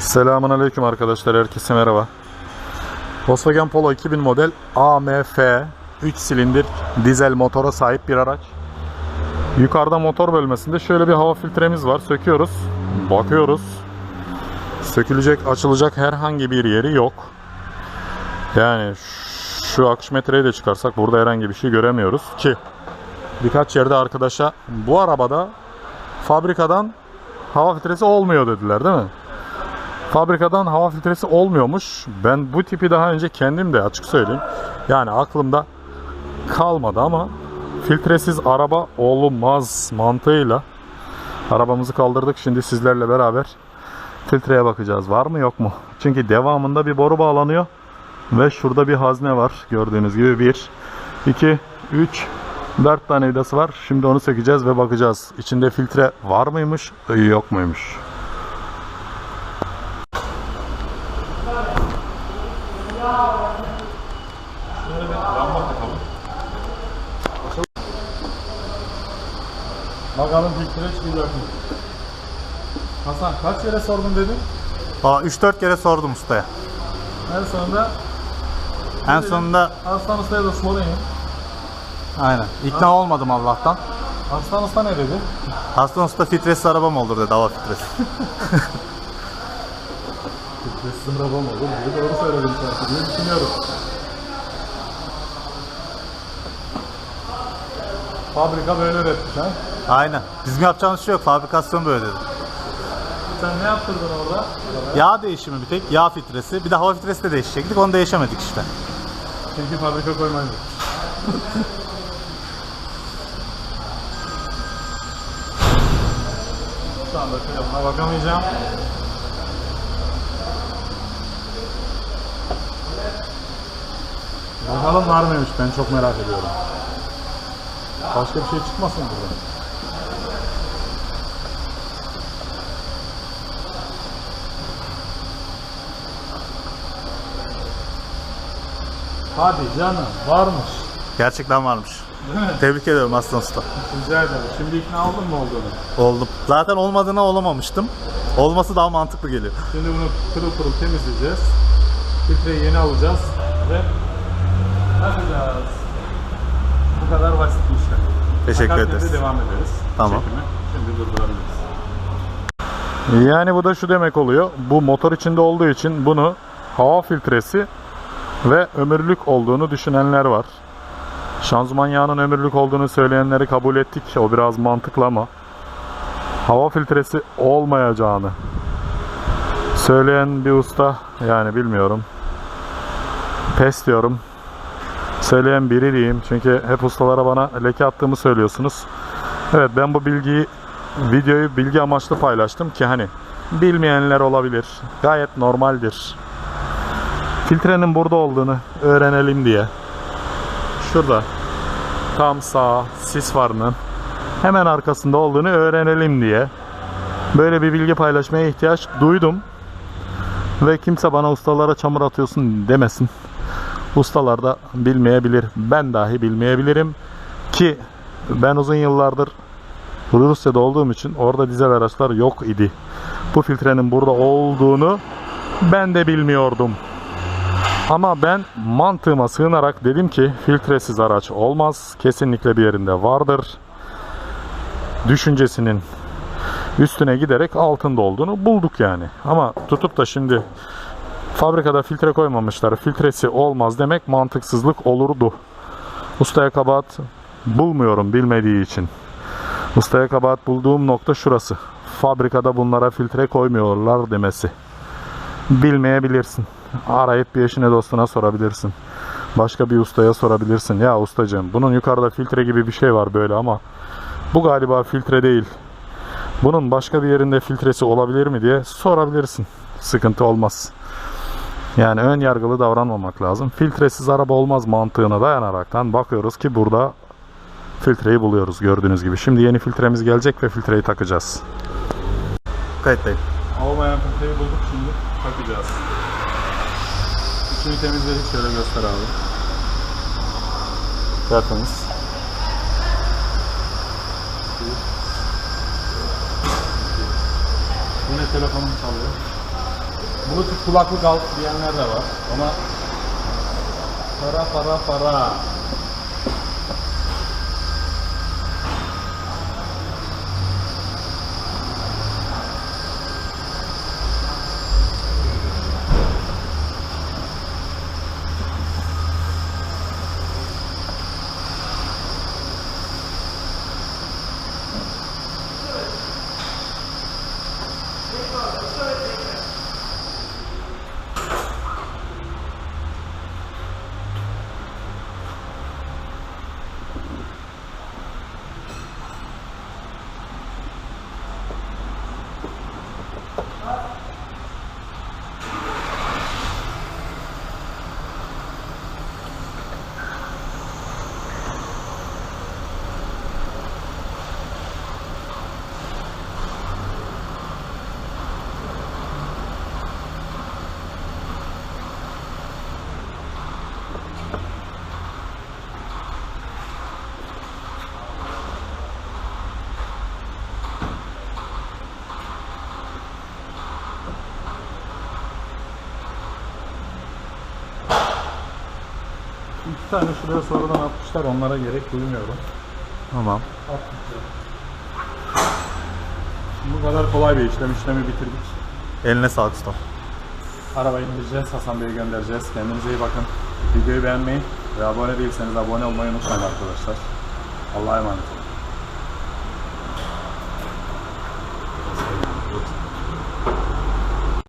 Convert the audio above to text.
Selamun Aleyküm arkadaşlar, herkese merhaba. Volkswagen Polo 2000 model AMF 3 silindir dizel motora sahip bir araç. Yukarıda motor bölmesinde şöyle bir hava filtremiz var. Söküyoruz, bakıyoruz. Sökülecek, açılacak herhangi bir yeri yok. Yani şu akış metreyi de çıkarsak burada herhangi bir şey göremiyoruz ki birkaç yerde arkadaşa bu arabada fabrikadan hava filtresi olmuyor dediler değil mi? Fabrikadan hava filtresi olmuyormuş. Ben bu tipi daha önce kendim de açık söyleyeyim. Yani aklımda kalmadı ama filtresiz araba olmaz mantığıyla arabamızı kaldırdık. Şimdi sizlerle beraber filtreye bakacağız. Var mı yok mu? Çünkü devamında bir boru bağlanıyor. Ve şurada bir hazne var. Gördüğünüz gibi 1, 2, 3, 4 tane vidası var. Şimdi onu sökeceğiz ve bakacağız. İçinde filtre var mıymış, yok muymuş? Bakalım filtre çıkacak mı? Hasan kaç kere sordum dedin? Aa 3-4 kere sordum ustaya. En sonunda En sonunda Aslan Usta'ya da sorayım. aynen ikna olmadım Allah'tan. Aslan Usta ne dedi? Aslan usta filtresiz araba mı olur dedi hava filtresi. Filtresiz araba mı olur diye doğru söyledim sanki diye düşünüyorum. Fabrika böyle üretmiş ha. Aynen. Bizim yapacağımız şey yok. Fabrikasyon böyle dedi. Sen ne yaptırdın orada? Yağ değişimi bir tek. Yağ filtresi. Bir de hava filtresi de değişecektik. Onu değişemedik işte. Çünkü fabrika koymayın. Şu anda telefona bakamayacağım. Bakalım var mıymış ben çok merak ediyorum. Başka bir şey çıkmasın buradan. Hadi canım varmış. Gerçekten varmış. Değil mi? Tebrik ediyorum Aslan usta. Rica ederim. Şimdi ikna oldun mu olduğunu? Oldum. Zaten olmadığına olamamıştım. Olması daha mantıklı geliyor. Şimdi bunu pırıl pırıl temizleyeceğiz. Filtreyi yeni alacağız ve yapacağız. Bu kadar basit bir işlem. Teşekkür Akartede ederiz. devam ederiz. Tamam. Çekimi. Şimdi durdurabiliriz. Yani bu da şu demek oluyor. Bu motor içinde olduğu için bunu hava filtresi ve ömürlük olduğunu düşünenler var. Şanzıman yağının ömürlük olduğunu söyleyenleri kabul ettik. O biraz mantıklı ama hava filtresi olmayacağını söyleyen bir usta yani bilmiyorum. Pes diyorum. Söyleyen biri diyeyim. Çünkü hep ustalara bana leke attığımı söylüyorsunuz. Evet ben bu bilgiyi videoyu bilgi amaçlı paylaştım ki hani bilmeyenler olabilir. Gayet normaldir. Filtrenin burada olduğunu öğrenelim diye. Şurada tam sağ sis farının hemen arkasında olduğunu öğrenelim diye böyle bir bilgi paylaşmaya ihtiyaç duydum. Ve kimse bana ustalara çamur atıyorsun demesin. Ustalar da bilmeyebilir. Ben dahi bilmeyebilirim. Ki ben uzun yıllardır Rusya'da olduğum için orada dizel araçlar yok idi. Bu filtrenin burada olduğunu ben de bilmiyordum. Ama ben mantığıma sığınarak dedim ki filtresiz araç olmaz. Kesinlikle bir yerinde vardır. Düşüncesinin üstüne giderek altında olduğunu bulduk yani. Ama tutup da şimdi fabrikada filtre koymamışlar. Filtresi olmaz demek mantıksızlık olurdu. Ustaya kabahat bulmuyorum bilmediği için. Ustaya kabahat bulduğum nokta şurası. Fabrikada bunlara filtre koymuyorlar demesi. Bilmeyebilirsin. Arayıp bir eşine dostuna sorabilirsin. Başka bir ustaya sorabilirsin. Ya ustacığım bunun yukarıda filtre gibi bir şey var böyle ama bu galiba filtre değil. Bunun başka bir yerinde filtresi olabilir mi diye sorabilirsin. Sıkıntı olmaz. Yani ön yargılı davranmamak lazım. Filtresiz araba olmaz mantığına dayanaraktan bakıyoruz ki burada filtreyi buluyoruz gördüğünüz gibi. Şimdi yeni filtremiz gelecek ve filtreyi takacağız. Kayıttayım. Olmayan filtreyi bulduk şimdi takacağız. İçini temizledik şöyle göster abi. Tertemiz. Yine telefonum çalıyor. Bluetooth kulaklık al diyenler de var. Ona para para para. Huh? İki tane şuraya sonradan atmışlar. Onlara gerek duymuyorum. Tamam. Bu kadar kolay bir işlem. işlemi bitirdik. Eline sağlık usta. Arabayı indireceğiz. Hasan Bey'e göndereceğiz. Kendinize iyi bakın. Videoyu beğenmeyi ve abone değilseniz abone olmayı unutmayın arkadaşlar. Allah'a emanet olun.